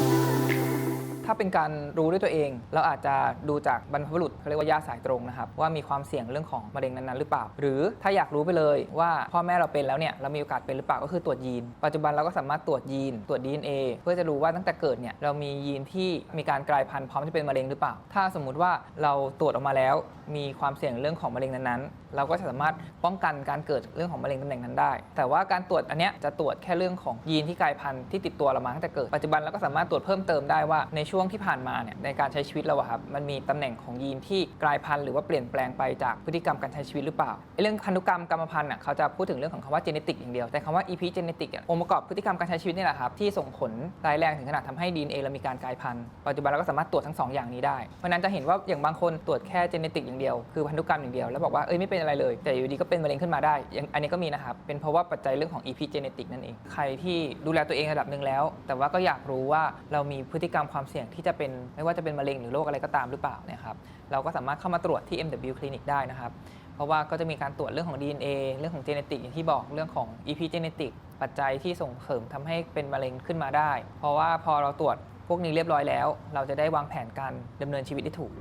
Música ถ้าเป็นการรู้ด้วยตัวเอง เราอาจจะดูจากบรรพบุรุษเขาเรียกว่าญาติสายตรงนะครับว่ามีความเสี่ยงเรื่องของมะเร็งนั้นๆหรือเปล่า หรือถ้าอยากรู้ไปเลยว่าพ่อแม่เราเป็นแล้วเนี่ยเรามีโอกาสเป็นหรือเปล่าก็คือตรวจยีน ปัจจุบันเราก็สามารถตรวจยีนตรวจ DNA เพื่อจะรู้ว่าตั้งแต่เกิดเนี่ยเรามียีนที่มีการกลายพันธุ์พร้อมจะเป็นมะเร็งหรือเปล่า ถ้าสมมุติว่าเราตรวจออกมาแล้ว มีความเสี่ยงเรื่องของมะเร็งนั้นๆ เราก็จะสามารถป้องกันการเกิดเรื่องของมะเร็งตำแหน่งนั้นได้ แต่ว่าการตรวจอันเนี้ยจะตรวจแค่เรื่องของยีนที่กลายพันธุ์ที่ติดตัวเรามาตั้งแต่เกิดปัจจุบันเราก็สามารถตรวจเพิ่มเติมได้ว่าในช่วงงที่ผ่านมาเนี่ยในการใช้ชีวิตเราอะครับมันมีตำแหน่งของยีนที่กลายพันธุ์หรือว่าเปลี่ยนแปลงไปจากพฤติกรรมการใช้ชีวิตหรือเปล่าเรื่องพันธุกรรมกรรมพันธุ์อะเขาจะพูดถึงเรื่องของคำว่า genetic อย่างเดียวแต่คำว่า epigenetic อะองค์ประกอบพฤติกรรมการใช้ชีวิตนี่แหละครับที่ส่งผลร้ายแรงถึงขนาดทำให้ DNA เรามีการกลายพันธุ์ปัจจุบันเราก็สามารถตรวจทั้งสองอย่างนี้ได้เพราะฉะนั้นจะเห็นว่าอย่างบางคนตรวจแค่ genetic อย่างเดียวคือพันธุกรรมอย่างเดียวแล้วบอกว่าเอ้ยไม่เป็นอะไรเลยแต่อยู่ดีก็เป็นมะเร็งขึ้นมาได้อย่างอันนี้ก็มีนะครับเป็นเพราะว่าปัจจัยเรื่องของ epigenetic นั่นเองใครที่ดูแลตัวเองระดับหนึ่งแล้ว แต่ว่าก็อยากรู้ว่าเรามีพฤติกรรมความเสี่ยงที่จะเป็นไม่ว่าจะเป็นมะเร็งหรือโรคอะไรก็ตามหรือเปล่าเนี่ยครับเราก็สามารถเข้ามาตรวจที่ MW Clinic ได้นะครับเพราะว่าก็จะมีการตรวจเรื่องของ DNA เรื่องของ genetic อย่างที่บอกเรื่องของ epigenetic ปัจจัยที่ส่งเสริมทำให้เป็นมะเร็งขึ้นมาได้ เพราะว่าพอเราตรวจพวกนี้เรียบร้อยแล้ว เราจะได้วางแผนการดำเนินชีวิตได้ถูก